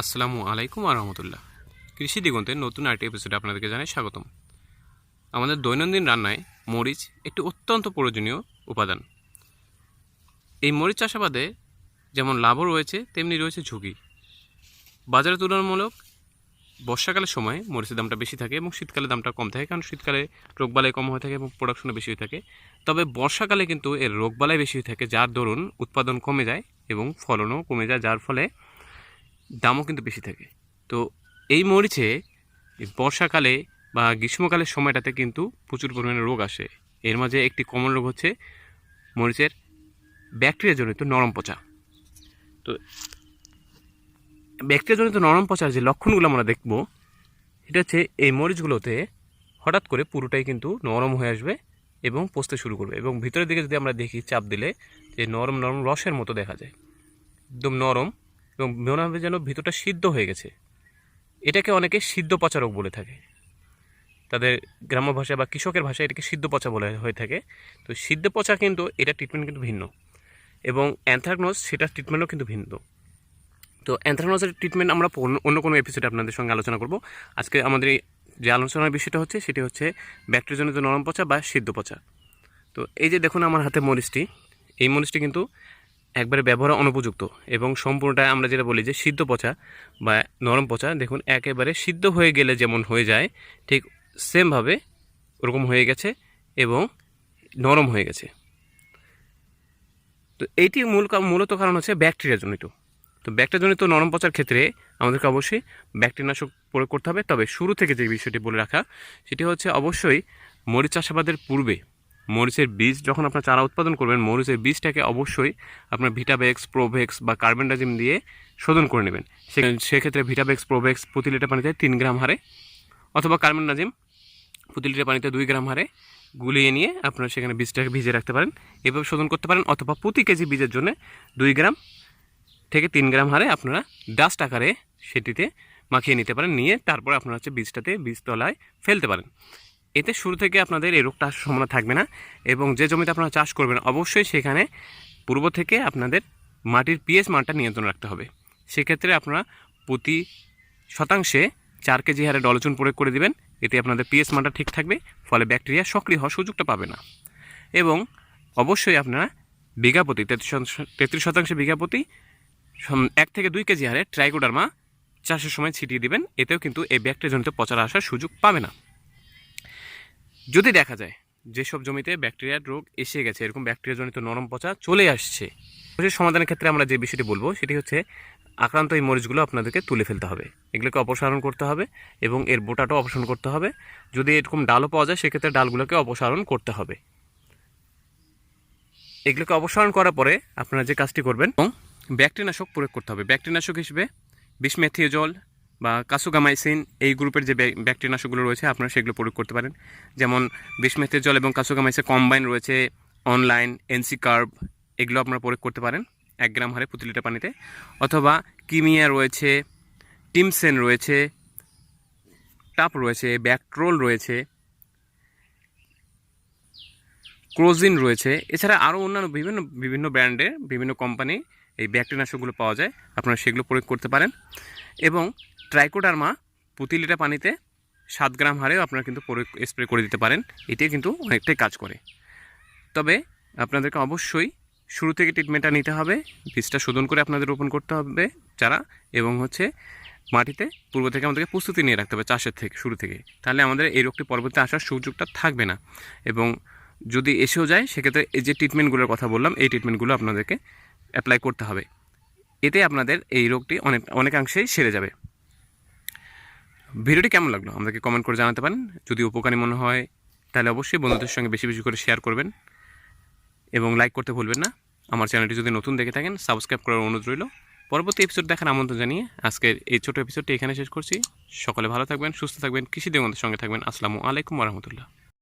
আসসালামু আলাইকুম আরহামতুল্লাহ কৃষি দিগন্তের নতুন আরেকটি এপিসোডে আপনাদেরকে জানাই স্বাগতম। আমাদের দৈনন্দিন রান্নায় মরিচ একটি অত্যন্ত প্রয়োজনীয় উপাদান। এই মরিচ চাষাবাদে যেমন লাভও রয়েছে, তেমনি রয়েছে ঝুঁকি। বাজারে তুলনামূলক বর্ষাকালের সময় মরিচের দামটা বেশি থাকে এবং শীতকালে দামটা কম থাকে কারণ শীতকালে রোগবালাই কম হয়ে থাকে এবং প্রোডাকশনও বেশি হয়ে থাকে। তবে বর্ষাকালে কিন্তু এর রোগবালাই বেশি হয়ে থাকে, যার দরুন উৎপাদন কমে যায় এবং ফলনও কমে যায়, যার ফলে দামও কিন্তু বেশি থাকে। তো এই মরিচে বর্ষাকালে বা গ্রীষ্মকালের সময়টাতে কিন্তু প্রচুর পরিমাণে রোগ আসে। এর মাঝে একটি কমন রোগ হচ্ছে মরিচের ব্যাকটেরিয়াজনিত নরম পচা। তো ব্যাকটেরিয়াজনিত নরম পচার যে লক্ষণগুলো আমরা দেখব এটা হচ্ছে এই মরিচগুলোতে হঠাৎ করে পুরোটাই কিন্তু নরম হয়ে আসবে এবং পচতে শুরু করবে এবং ভিতরের দিকে যদি আমরা দেখি চাপ দিলে যে নরম নরম রসের মতো দেখা যায়। একদম নরম এবং মনে হবে যেন ভিতরটা সিদ্ধ হয়ে গেছে। এটাকে অনেকে সিদ্ধ পচা রোগ বলে থাকে। তাদের গ্রাম্য ভাষায় বা কৃষকের ভাষায় এটাকে সিদ্ধ পচা বলে হয়ে থাকে। তো সিদ্ধ পচা কিন্তু, এটা ট্রিটমেন্ট কিন্তু ভিন্ন। এবং অ্যানথ্রাকনোস সেটার ট্রিটমেন্টও কিন্তু ভিন্ন। তো অ্যানথ্রাকনোসের ট্রিটমেন্ট আমরা অন্য- অন্য কোনো এপিসোডে আপনাদের সঙ্গে আলোচনা করব। আজকে আমাদের এই যে আলোচনার বিষয়টা হচ্ছে, সেটি হচ্ছে ব্যাকটেরিয়াজনিত নরম পচা বা সিদ্ধ পচা। তো এই যে দেখুন আমার হাতে মরিচটি। এই মরিচটি কিন্তু একবারে ব্যবহার অনুপযুক্ত এবং সম্পূর্ণটা আমরা যেটা বলি যে সিদ্ধ পচা বা নরম পচা, দেখুন, একেবারে সিদ্ধ হয়ে গেলে যেমন হয়ে যায়, ঠিক সেমভাবে ওরকম হয়ে গেছে এবং নরম হয়ে গেছে। তো এইটি মূল মূলত কারণ হচ্ছে ব্যাকটেরিয়াজনিত তো ব্যাকটেরিয়াজনিত নরম পচার ক্ষেত্রে আমাদেরকে অবশ্যই ব্যাকটেরিয়ানাশক প্রয়োগ করতে হবে। তবে শুরু থেকে যে বিষয়টি বলে রাখা, সেটি হচ্ছে অবশ্যই মরিচ চাষাবাদের পূর্বে মরিচের বীজ যখন আপনার চারা উৎপাদন করবেন, মরিচের বীজটাকে অবশ্যই আপনার ভিটাবেক্স প্রোভেক্স বা কার্বেন্ডাজিম দিয়ে শোধন করে নেবেন। সেক্ষেত্রে ভিটাবেক্স প্রোভেক্স প্রতি লিটার পানিতে তিন গ্রাম হারে অথবা কার্বেন্ডাজিম প্রতি লিটার পানিতে দুই গ্রাম হারে গুলিয়ে নিয়ে আপনারা সেখানে বীজটাকে ভিজে রাখতে পারেন। এভাবে শোধন করতে পারেন অথবা প্রতি কেজি বীজের জন্য দুই গ্রাম থেকে তিন গ্রাম হারে আপনারা ডাস্ট আকারে সেটিতে মাখিয়ে নিতে পারেন। নিয়ে তারপর আপনারা হচ্ছে বীজটাতে বীজতলায় ফেলতে পারেন। এতে শুরু থেকে আপনাদের এই রোগটা সম্ভাবনা থাকবে না এবং যে জমিতে আপনারা চাষ করবেন অবশ্যই সেখানে পূর্ব থেকে আপনাদের মাটির পিএস মানটা নিয়ন্ত্রণ রাখতে হবে। সেক্ষেত্রে আপনারা প্রতি শতাংশে চার কেজি হারে ডলচুন প্রয়োগ করে দিবেন। এতে আপনাদের পিএস মানটা ঠিক থাকবে, ফলে ব্যাকটেরিয়া সক্রিয় হওয়ার সুযোগটা পাবে না। এবং অবশ্যই আপনারা বিঘা প্রতি তেত্রিশ শতাংশ- তেত্রিশ শতাংশে বিঘা প্রতি সম- এক থেকে দুই কেজি হারে ট্রাইকোডার্মা চাষের সময় ছিটিয়ে দিবেন। এতেও কিন্তু এই ব্যাকটেরিয়াজনিত পচার আসার সুযোগ পাবে না। যদি দেখা যায় যেসব জমিতে ব্যাকটেরিয়ার রোগ এসে গেছে, এরকম ব্যাকটেরিয়াজনিত নরম পচা চলে আসছে সেই সমাধানের ক্ষেত্রে আমরা যে বিষয়টি বলব, সেটি হচ্ছে আক্রান্ত এই মরিচগুলো আপনাদেরকে তুলে ফেলতে হবে। এগুলোকে অপসারণ করতে হবে এবং এর বোটাটাও অপসারণ করতে হবে। যদি এরকম ডালও পাওয়া যায়, সেক্ষেত্রে ডালগুলোকে অপসারণ করতে হবে। এগুলোকে অপসারণ করার পরে আপনারা যে কাজটি করবেন এবং ব্যাকটেরিয়ানাশক প্রয়োগ করতে হবে। ব্যাকটেরিয়ানাশক হিসেবে বিসমেথিওজল বা কাসুগামাইসিন এই গ্রুপের যে ব্যাক- ব্যাকটেরিয়ানাশকগুলো রয়েছে, আপনারা সেগুলো প্রয়োগ করতে পারেন। যেমন বিসমেথিওজল এবং কাসুগামাইসিন কম্বাইন রয়েছে অনলাইন এনসি কার্ব এগুলো আপনারা প্রয়োগ করতে পারেন এক গ্রাম হারে প্রতি লিটার পানিতে। অথবা কিমিয়া রয়েছে, টিমসেন রয়েছে, টাপ রয়েছে, ব্যাকট্রোল রয়েছে, ক্রোজিন রয়েছে। এছাড়া আরও অন্যান্য বিভিন্ন বিভিন্ন ব্র্যান্ডের বিভিন্ন কোম্পানি এই ব্যাকটেরিয়ানাশকগুলো পাওয়া যায়, আপনারা সেগুলো প্রয়োগ করতে পারেন। এবং ট্রাইকোডার্মা প্রতি লিটার পানিতে সাত গ্রাম হারেও আপনারা কিন্তু স্প্রে করে দিতে পারেন। এটি কিন্তু অনেকটাই কাজ করে। তবে আপনাদেরকে অবশ্যই শুরু থেকে ট্রিটমেন্টটা নিতে হবে, বীজটা শোধন করে আপনাদের রোপণ করতে হবে চারা এবং হচ্ছে মাটিতে পূর্ব থেকে আমাদেরকে প্রস্তুতি নিয়ে রাখতে হবে চাষের থেকে, শুরু থেকে। তাহলে আমাদের এই রোগটি পরবর্তী আসার সুযোগটা থাকবে না। এবং যদি এসেও যায়, সেক্ষেত্রে এই যে ট্রিটমেন্টগুলোর কথা বললাম, এই ট্রিটমেন্টগুলো আপনাদেরকে অ্যাপ্লাই করতে হবে। এতে আপনাদের এই রোগটি অনেক, অনেকাংশেই সেরে যাবে। ভিডিওটি কেমন লাগল? আমাদেরকে কমেন্ট করে জানাতে পারেন। যদি উপকারী মনে হয়, তাহলে অবশ্যই বন্ধুদের সঙ্গে বেশি বেশি করে শেয়ার করবেন। এবং লাইক করতে ভুলবেন না। আমার চ্যানেলটি যদি নতুন দেখে থাকেন সাবস্ক্রাইব করার অনুরোধ রইল। পরবর্তী এপিসোড দেখার আমন্ত্রণ জানিয়ে আজকের এই ছোটো এপিসোডটি এখানে শেষ করছি। সকলে ভালো থাকবেন, সুস্থ থাকবেন কৃষি দেবন্ধের সঙ্গে থাকবেন। আসসালামু আলাইকুম রহমতুল্লাহ।